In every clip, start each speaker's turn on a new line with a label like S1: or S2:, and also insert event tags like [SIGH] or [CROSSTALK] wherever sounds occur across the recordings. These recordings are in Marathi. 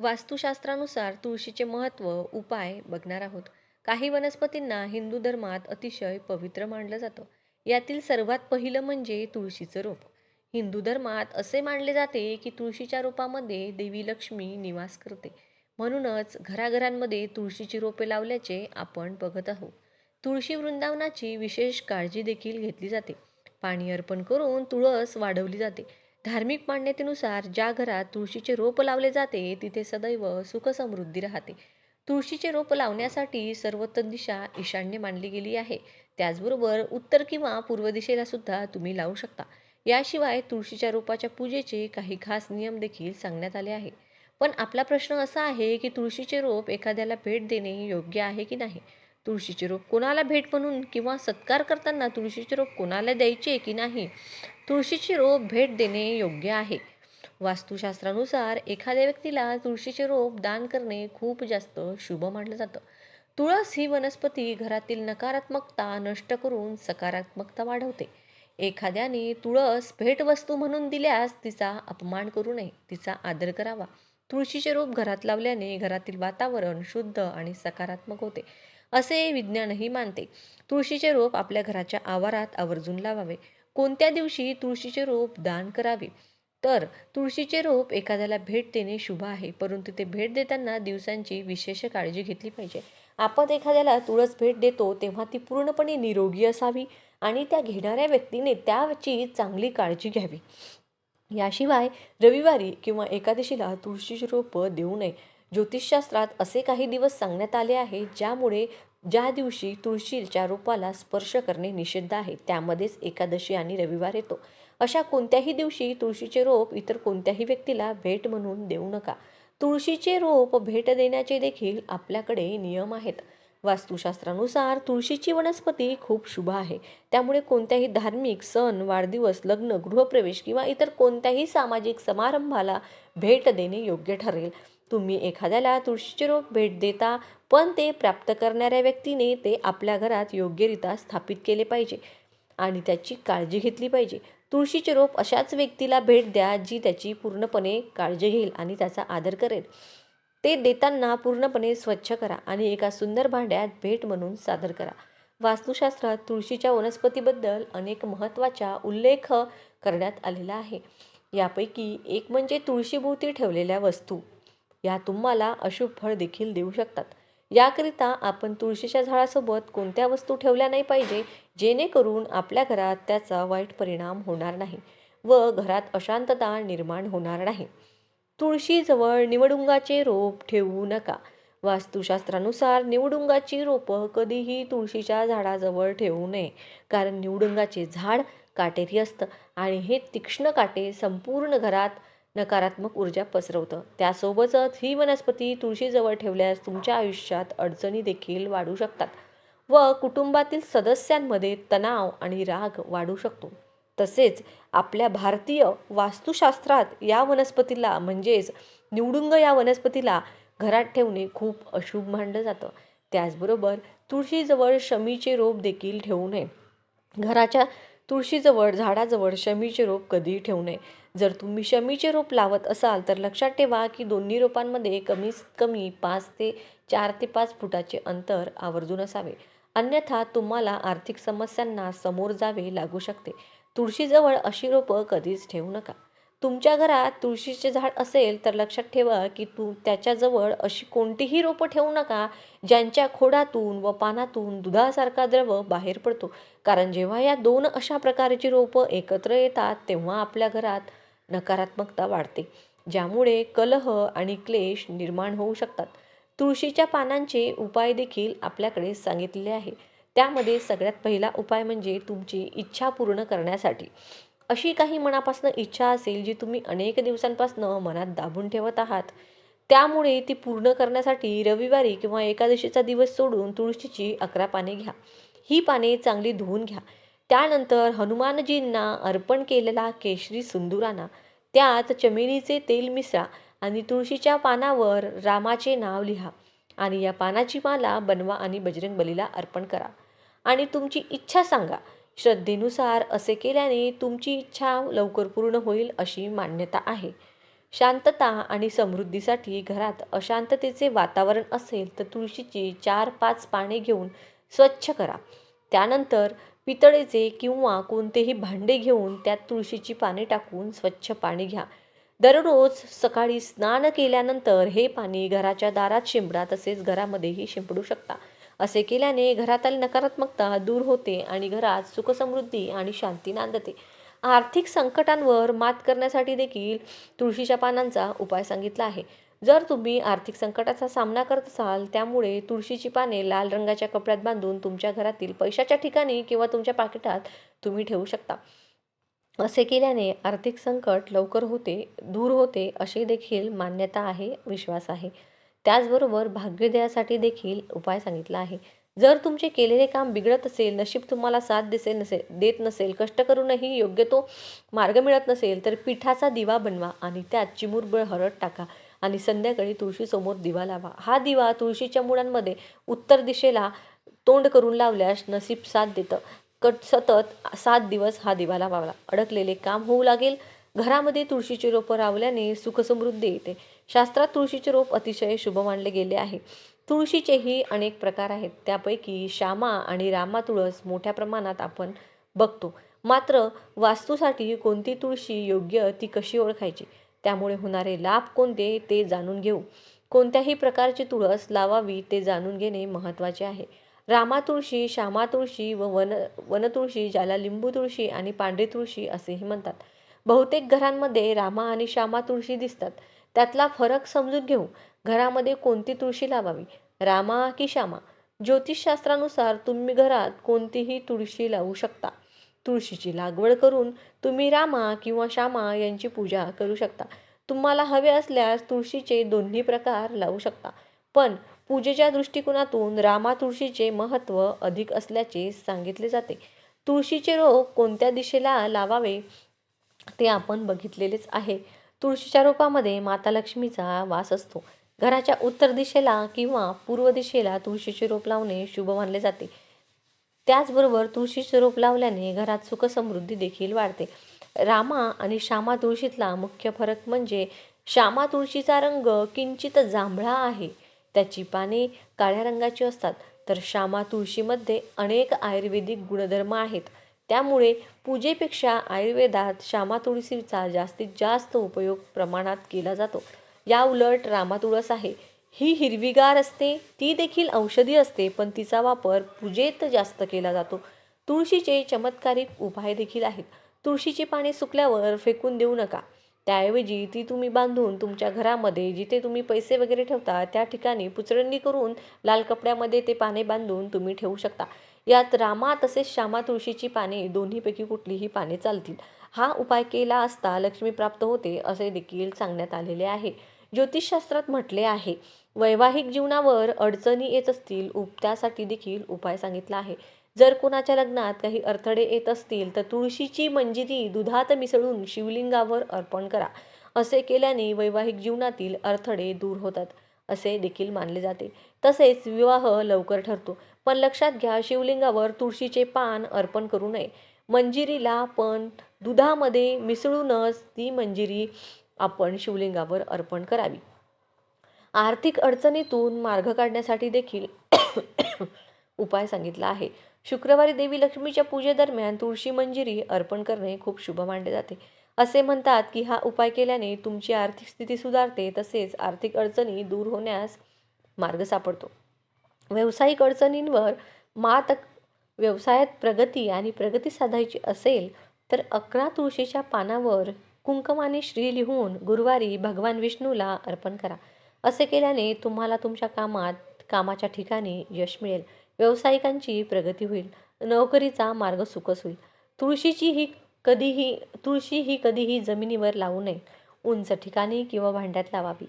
S1: वास्तुशास्त्रानुसार तुळशीचे महत्त्व उपाय बघणार आहोत. काही वनस्पतींना हिंदू धर्मात अतिशय पवित्र मानलं जातं. यातील सर्वात पहिलं म्हणजे तुळशीचं रोप. हिंदू धर्मात असे मानले जाते की तुळशीच्या रोपामध्ये देवी लक्ष्मी निवास करते. म्हणूनच घराघरांमध्ये तुळशीची रोपे लावल्याचे आपण बघत आहोत. तुळशी वृंदावनाची विशेष काळजी देखील घेतली जाते. पाणी अर्पण करून तुळस वाढवली जाते. धार्मिक मान्यतेनुसार ज्या घरात तुळशीचे रोप लावले जाते तिथे सदैव सुखसमृद्धी राहते. तुळशीचे रोप लावण्यासाठी सर्वोत्तम दिशा ईशान्य मानली गेली आहे. त्याचबरोबर उत्तर किंवा पूर्व दिशेला सुद्धा तुम्ही लावू शकता. याशिवाय तुळशीच्या रोपाच्या पूजेचे काही खास नियम देखील सांगण्यात आले आहे. पण आपला प्रश्न असा आहे की तुळशीचे रोप एखाद्याला भेट देणे योग्य आहे की नाही? तुळशीचे रोप कोणाला भेट म्हणून किंवा सत्कार करताना तुळशीचे रोप कोणाला द्यायचे की नाही? तुळशीचे रोप भेट देणे योग्य आहे. वास्तुशास्त्रानुसार एखाद्या व्यक्तीला तुळशीचे रोप दान करणे खूप जास्त शुभ मानलं जातं. तुळस ही वनस्पती घरातील नकारात्मकता नष्ट करून सकारात्मकता वाढवते. एखाद्याने तुळस भेटवस्तू म्हणून दिल्यास तिचा अपमान करू नये तिचा आदर करावा. तुळशीचे रोप घरात लावल्याने घरातील वातावरण शुद्ध आणि सकारात्मक होते असे विज्ञानही मानते. तुळशीचे रोप आपल्या घराच्या आवारात आवर्जून लावावे. कोणत्या दिवशी तुळशीचे रोप दान करावे? तर तुळशीचे रोप एखाद्याला भेट देणे शुभ आहे परंतु ते भेट देताना दिवसांची विशेष काळजी घेतली पाहिजे. आपण एखाद्याला तुळस भेट देतो तेव्हा ती पूर्णपणे निरोगी असावी आणि त्या घेणाऱ्या व्यक्तीने त्याची चांगली काळजी घ्यावी. याशिवाय रविवारी किंवा एकादशीला तुळशीची रोपं देऊ नये. ज्योतिषशास्त्रात असे काही दिवस सांगण्यात आले आहे ज्यामुळे ज्या दिवशी तुळशीच्या रोपाला स्पर्श करणे निषिद्ध आहे त्यामध्येच एकादशी आणि रविवार येतो. अशा कोणत्याही दिवशी तुळशीचे रोप इतर कोणत्याही व्यक्तीला भेट म्हणून देऊ नका. तुळशीचे रोप भेट देण्याचे देखील आपल्याकडे नियम आहेत. वास्तुशास्त्रानुसार तुळशीची वनस्पती खूप शुभ आहे. त्यामुळे कोणत्याही धार्मिक सण वाढदिवस लग्न गृहप्रवेश किंवा इतर कोणत्याही सामाजिक समारंभाला भेट देणे योग्य ठरेल. तुम्ही एखाद्याला तुळशीचे रोप भेट देता पण ते प्राप्त करणाऱ्या व्यक्तीने ते आपल्या घरात योग्यरित्या स्थापित केले पाहिजे आणि त्याची काळजी घेतली पाहिजे. तुळशीचे रोप अशाच व्यक्तीला भेट द्या जी त्याची पूर्णपणे काळजी घेईल आणि त्याचा आदर करेल. ते देताना पूर्णपणे स्वच्छ करा आणि एका सुंदर भांड्यात भेट म्हणून सादर करा. वास्तुशास्त्रात तुळशीच्या वनस्पतीबद्दल अनेक महत्त्वाच्या उल्लेख करण्यात आलेला आहे. यापैकी एक म्हणजे तुळशीभोवती ठेवलेल्या वस्तू. या तुम्हाला अशुभ फळ देखील देऊ शकतात. याकरिता आपण तुळशीच्या झाडासोबत कोणत्या वस्तू ठेवल्या नाही पाहिजे जेणेकरून आपल्या घरात त्याचा वाईट परिणाम होणार नाही व घरात अशांतता निर्माण होणार नाही. तुळशीजवळ निवडुंगाचे रोप ठेवू नका. वास्तुशास्त्रानुसार निवडुंगाची रोपं कधीही तुळशीच्या झाडाजवळ ठेवू नये कारण निवडुंगाचे झाड काटेरी असतं आणि हे तीक्ष्ण काटे संपूर्ण घरात नकारात्मक ऊर्जा पसरवतं. त्यासोबतच ही वनस्पती तुळशीजवळ ठेवल्यास तुमच्या आयुष्यात अडचणी देखील वाढू शकतात व कुटुंबातील सदस्यांमध्ये तणाव आणि राग वाढू शकतो. तसेच आपल्या भारतीय वास्तुशास्त्रात या वनस्पतीला म्हणजेच निवडुंग या वनस्पतीला घरात ठेवणे खूप अशुभ मानलं जातं. त्याचबरोबर तुळशीजवळ शमीचे रोप देखील ठेवू नये. घराच्या तुळशीजवळ झाडाजवळ शमीचे रोप कधीही ठेवू नये. जर तुम्ही शमीचे रोप लावत असाल तर लक्षात ठेवा की दोन्ही रोपांमध्ये कमीत कमी पाच ते चार ते पाच फुटाचे अंतर आवर्जून असावे. अन्यथा तुम्हाला आर्थिक समस्यांना समोर जावे लागू शकते. तुळशीजवळ अशी रोपं कधीच ठेवू नका. तुमच्या घरात तुळशीचे झाड असेल तर लक्षात ठेवा की तू त्याच्याजवळ अशी कोणतीही रोपं ठेवू नका ज्यांच्या खोडातून व पानातून दुधासारखा द्रव बाहेर पडतो. कारण जेव्हा या दोन अशा प्रकारची रोपं एकत्र येतात तेव्हा आपल्या घरात नकारात्मकता वाढते ज्यामुळे कलह आणि क्लेश निर्माण होऊ शकतात. तुळशीच्या पानांचे उपाय देखील आपल्याकडे सांगितलेले आहे. त्यामध्ये सगळ्यात पहिला उपाय म्हणजे तुमची इच्छा पूर्ण करण्यासाठी. अशी काही मनापासून इच्छा असेल जी तुम्ही अनेक दिवसांपासून मनात दाबून ठेवत आहात त्यामुळे ती पूर्ण करण्यासाठी रविवारी किंवा एकादशीचा दिवस सोडून तुळशीची अकरा पाने घ्या. ही पाने चांगली धुवून घ्या. त्यानंतर हनुमानजींना अर्पण केलेला केशरी सुंदुराना त्यात चमेलीचे तेल मिसळा आणि तुळशीच्या पानावर रामाचे नाव लिहा आणि या पानाची माला बनवा आणि बजरंग बलीला अर्पण करा. आणि तुमची इच्छा सांगा श्रद्धेनुसार असे केल्याने तुमची इच्छा लवकर पूर्ण होईल अशी मान्यता आहे. शांतता आणि समृद्धीसाठी घरात अशांततेचे वातावरण असेल तर तुळशीची चार पाच पाने घेऊन स्वच्छ करा. त्यानंतर पितळेचे किंवा कोणतेही भांडे घेऊन त्यात तुळशीची पाने टाकून स्वच्छ पाणी घ्या. दररोज सकाळी स्नान केल्यानंतर हे पाणी घराच्या दारात शिंपडा तसेच घरामध्येही शिंपडू शकता. असे केल्याने घरातील नकारात्मकता दूर होते आणि घरात सुखसमृद्धी आणि शांती नांदते. आर्थिक संकटांवर मात करण्यासाठी देखील तुळशीच्या पानांचा उपाय सांगितला आहे. जर तुम्ही आर्थिक संकटाचा सामना करत असाल त्यामुळे तुळशीची पाने लाल रंगाच्या कपड्यात बांधून तुमच्या घरातील पैशाच्या ठिकाणी किंवा तुमच्या पाकिटात तुम्ही ठेवू शकता. असे केल्याने आर्थिक संकट लवकर होते दूर होते अशी देखील मान्यता आहे विश्वास आहे. त्याचबरोबर भाग्योदयासाठी देखील उपाय सांगितला आहे. जर तुमचे केलेले काम बिघडत असेल नशीब तुम्हाला साथ दिसेल नसेल देत नसेल कष्ट करूनही योग्य तो मार्ग मिळत नसेल तर पिठाचा दिवा बनवा आणि त्यात चिमुरबळ हळद टाका आणि संध्याकाळी तुळशीसमोर दिवा लावा. हा दिवा तुळशीच्या मुळांमध्ये उत्तर दिशेला तोंड करून लावल्यास नसीब साथ देतं. कट सतत सात दिवस हा दिवा लावावा. अडकलेले काम होऊ लागेल. घरामध्ये तुळशीचे रोपं रावल्याने सुखसमृद्धी येते. शास्त्रात तुळशीचे रोप अतिशय शुभ मानले गेले आहे. तुळशीचेही अनेक प्रकार आहेत. त्यापैकी श्यामा आणि रामा तुळस मोठ्या प्रमाणात आपण बघतो. मात्र वास्तूसाठी कोणती तुळशी योग्य ती कशी ओळखायची? त्यामुळे होणारे लाभ कोणते ते जाणून घेऊ. कोणत्याही प्रकारची तुळस लावावी ते जाणून घेणे महत्त्वाचे आहे. रामा तुळशी श्यामा तुळशी व वन वनतुळशी ज्याला लिंबू तुळशी आणि पांढरी तुळशी असेही म्हणतात. बहुतेक घरांमध्ये रामा आणि श्यामा तुळशी दिसतात. त्यातला फरक समजून घेऊ घरामध्ये कोणती तुळशी लावावी? रामा की श्यामा? ज्योतिषशास्त्रानुसार तुम्ही घरात कोणतीही तुळशी लावू शकता. तुळशीची लागवड करून तुम्ही रामा किंवा श्यामा यांची पूजा करू शकता. तुम्हाला हवे असल्यास तुळशीचे दोन्ही प्रकार लावू शकता. पण पूजेच्या दृष्टिकोनातून रामा तुळशीचे महत्त्व अधिक असल्याचे सांगितले जाते. तुळशीचे रोप कोणत्या दिशेला लावावे ते आपण बघितलेलेच आहे. तुळशीच्या रोपामध्ये माता लक्ष्मीचा वास असतो. घराच्या उत्तर दिशेला किंवा पूर्व दिशेला तुळशीचे रोप लावणे शुभ मानले जाते. त्याचबरोबर तुळशीचे रोप लावल्याने घरात सुखसमृद्धी देखील वाढते. रामा आणि श्यामा तुळशीतला मुख्य फरक म्हणजे श्यामा तुळशीचा रंग किंचित जांभळा आहे. त्याची पाने काळ्या रंगाची असतात. तर श्यामा तुळशीमध्ये अनेक आयुर्वेदिक गुणधर्म आहेत. त्यामुळे पूजेपेक्षा आयुर्वेदात श्यामा तुळशीचा जास्तीत जास्त उपयोग प्रमाणात केला जातो. या उलट रामा तुळस आहे. ही हिरवीगार असते ती देखील औषधी असते पण तिचा वापर पूजेत जास्त केला जातो. तुळशीचे चमत्कारिक उपाय देखील आहेत. तुळशीची पाने सुकल्यावर फेकून देऊ नका. त्याऐवजी ती तुम्ही बांधून तुमच्या घरामध्ये जिथे तुम्ही पैसे वगैरे ठेवता त्या ठिकाणी पुचरंडी करून लाल कपड्यामध्ये ते पाने बांधून तुम्ही ठेवू शकता. यात रामा तसेच श्यामा तुळशीची पाने दोन्हीपैकी कुठलीही पाने चालतील. हा उपाय केला असता लक्ष्मी प्राप्त होते असे देखील सांगण्यात आलेले आहे. ज्योतिषशास्त्रात म्हटले आहे वैवाहिक जीवनावर अडचणी येत असतील उप त्यासाठी देखील उपाय सांगितला आहे. जर कोणाच्या लग्नात काही अडथळे येत असतील तर तुळशीची मंजिरी दुधात मिसळून शिवलिंगावर अर्पण करा. असे केल्याने वैवाहिक जीवनातील अडथळे दूर होतात असे देखील मानले जाते. तसेच विवाह लवकर ठरतो. पण लक्षात घ्या शिवलिंगावर तुळशीचे पान अर्पण करू नये. मंजिरीला पण दुधामध्ये मिसळूनच ती मंजिरी आपण शिवलिंगावर अर्पण करावी. आर्थिक अडचणीतून मार्ग काढण्यासाठी देखील [COUGHS] उपाय सांगितला आहे. शुक्रवारी देवी लक्ष्मीच्या पूजेदरम्यान तुळशी मंजिरी अर्पण करणे खूप शुभ मानले जाते. असे म्हणतात की हा उपाय केल्याने तुमची आर्थिक स्थिती सुधारते तसेच आर्थिक अडचणी दूर होण्यास मार्ग सापडतो. व्यावसायिक अडचणींवर मात व्यवसायात प्रगती आणि प्रगती साधायची असेल तर अकरा तुळशीच्या पानावर कुंकमाने श्री लिहून गुरुवारी भगवान विष्णूला अर्पण करा. असे केल्याने तुम्हाला तुमच्या कामात कामाच्या ठिकाणी यश मिळेल. व्यावसायिकांची प्रगती होईल. नोकरीचा मार्ग सुकस होईल. तुळशीची ही कधीही तुळशी ही कधीही जमिनीवर लावू नये. उंच ठिकाणी किंवा भांड्यात लावावी.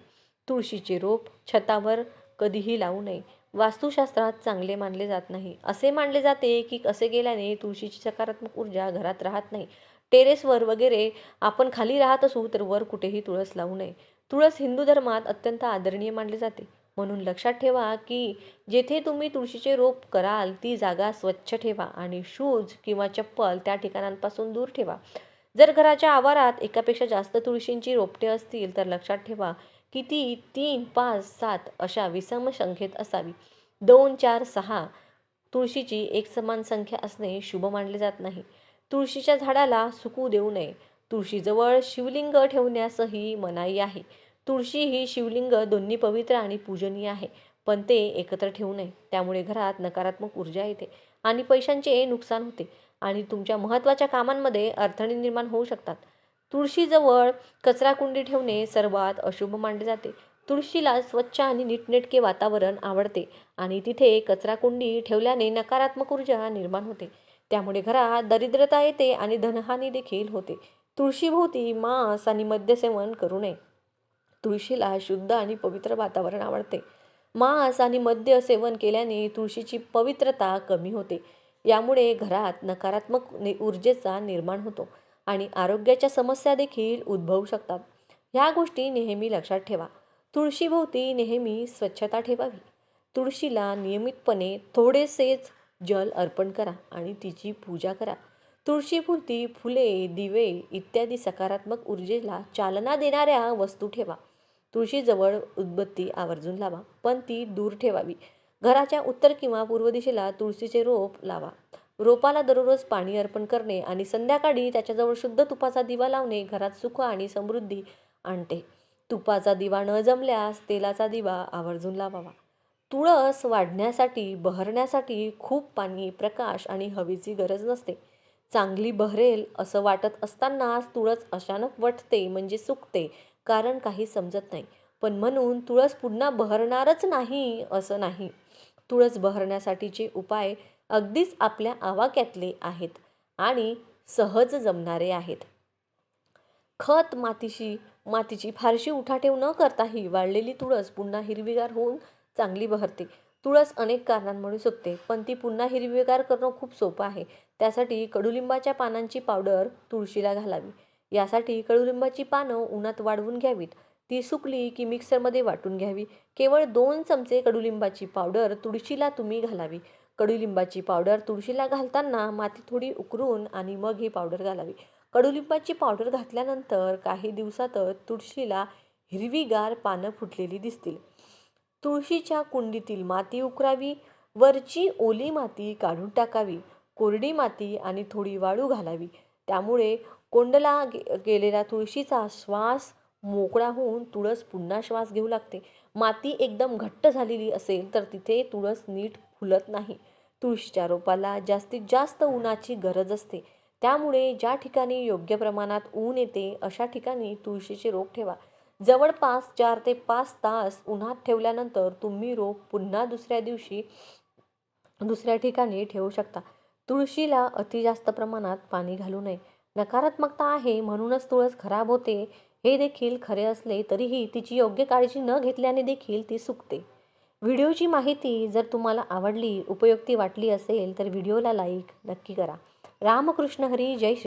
S1: तुळशीचे रोप छतावर कधीही लावू नये. वास्तुशास्त्रात चांगले मानले जात नाही. असे मानले जाते की असे गेल्याने तुळशीची सकारात्मक ऊर्जा घरात राहत नाही. टेरेसवर वगैरे आपण खाली राहत असू तर वर कुठेही तुळस लावू नये. तुळस हिंदू धर्मात अत्यंत आदरणीय मानले जाते. म्हणून लक्षात ठेवा की जेथे तुम्ही तुळशीचे रोप कराल ती जागा स्वच्छ ठेवा आणि शूज किंवा चप्पल त्या ठिकाणांपासून दूर ठेवा. जर घराच्या आवारात एकापेक्षा जास्त तुळशींची रोपटे असतील तर लक्षात ठेवा किती? तीन पाच सात अशा विषम संख्येत असावी. दोन चार सहा तुळशीची एकसमान संख्या असणे शुभ मानले जात नाही. तुळशीच्या झाडाला सुकू देऊ नये. तुळशीजवळ शिवलिंग ठेवण्यासही मनाई आहे. तुळशी ही शिवलिंग दोन्ही पवित्र आणि पूजनीय आहे पण ते एकत्र ठेवू नये. त्यामुळे घरात नकारात्मक ऊर्जा येते आणि पैशांचे नुकसान होते आणि तुमच्या महत्त्वाच्या कामांमध्ये अडथळे निर्माण होऊ शकतात. तुळशीजवळ कचराकुंडी ठेवणे सर्वात अशुभ मानले जाते. तुळशीला स्वच्छ आणि नीटनेटके वातावरण आवडते आणि तिथे कचराकुंडी ठेवल्याने नकारात्मक ऊर्जा निर्माण होते. त्यामुळे घरात दरिद्रता येते आणि धनहानी देखील होते. तुळशीभोवती मांस आणि मद्यसेवन करू नये. तुळशीला शुद्ध आणि पवित्र वातावरण आवडते. मांस आणि मद्य सेवन केल्याने तुळशीची पवित्रता कमी होते. यामुळे घरात नकारात्मक नि ऊर्जेचा निर्माण होतो. आणि आरोग्याच्या समस्या देखील उद्भवू शकतात. ह्या गोष्टी नेहमी लक्षात ठेवा. तुळशीभोवती नेहमी स्वच्छता ठेवावी. तुळशीला नियमितपणे थोडेसेच जल अर्पण करा आणि तिची पूजा करा. तुळशीभोवती फुले दिवे इत्यादी सकारात्मक ऊर्जेला चालना देणाऱ्या वस्तू ठेवा. तुळशीजवळ उदबत्ती आवर्जून लावा पण ती दूर ठेवावी. घराच्या उत्तर किंवा पूर्व दिशेला तुळशीचे रोप लावा. रोपाला दररोज पाणी अर्पण करणे आणि संध्याकाळी त्याच्याजवळ शुद्ध तुपाचा दिवा लावणे घरात सुख आणि समृद्धी आणते. तुपाचा दिवा न जमल्यास तेलाचा दिवा आवर्जून लावावा. तुळस वाढण्यासाठी बहरण्यासाठी खूप पाणी प्रकाश आणि हवेची गरज नसते. चांगली बहरेल असं वाटत असतानाच तुळस अचानक वटते म्हणजे सुकते कारण काही समजत नाही. पण म्हणून तुळस पुन्हा बहरणारच नाही असं नाही. तुळस बहरण्यासाठीचे उपाय अगदीच आपल्या आवाक्यातले आहेत आणि सहज जमणारे आहेत. खत मातीशी मातीची फारशी उठाठेव न करताही वाळलेली तुळस पुन्हा हिरवीगार होऊन चांगली बहरते. तुळस अनेक कारणांमुळे सुकते पण ती पुन्हा हिरवीगार करणं खूप सोपं आहे. त्यासाठी कडुलिंबाच्या पानांची पावडर तुळशीला घालावी. यासाठी कडुलिंबाची पानं उन्हात वाळवून घ्यावीत. ती सुकली की मिक्सरमध्ये वाटून घ्यावी. केवळ दोन चमचे कडुलिंबाची पावडर तुळशीला तुम्ही घालावी. कडुलिंबाची पावडर तुळशीला घालताना माती थोडी उकरून आणि मग ही पावडर घालावी. कडुलिंबाची पावडर घातल्यानंतर काही दिवसातच तुळशीला हिरवीगार पानं फुटलेली दिसतील. तुळशीच्या कुंडीतील माती उकरावी वरची ओली माती काढून टाकावी कोरडी माती आणि थोडी वाळू घालावी. त्यामुळे कोंडला गे गेलेला तुळशीचा श्वास मोकळा होऊन तुळस पुन्हा श्वास घेऊ लागते. माती एकदम घट्ट झालेली असेल तर तिथे तुळस नीट फुलत नाही. तुळशीच्या रोपाला जास्तीत जास्त उन्हाची गरज असते. त्यामुळे ज्या ठिकाणी योग्य प्रमाणात ऊन येते अशा ठिकाणी तुळशीचे रोप ठेवा. जवळपास चार ते पाच तास उन्हात ठेवल्यानंतर तुम्ही रोप पुन्हा दुसऱ्या दिवशी दुसऱ्या ठिकाणी ठेवू शकता. तुळशीला अति जास्त प्रमाणात पाणी घालू नये. नकारात्मकता आहे म्हणूनच तुळस खराब होते. हे देखील खरे असले तरीही तिची योग्य काळजी न घेतल्याने देखील ती सुकते. व्हिडिओची माहिती जर तुम्हाला आवडली उपयुक्ती वाटली असेल तर व्हिडिओला लाईक नक्की करा. रामकृष्ण हरी जय श्री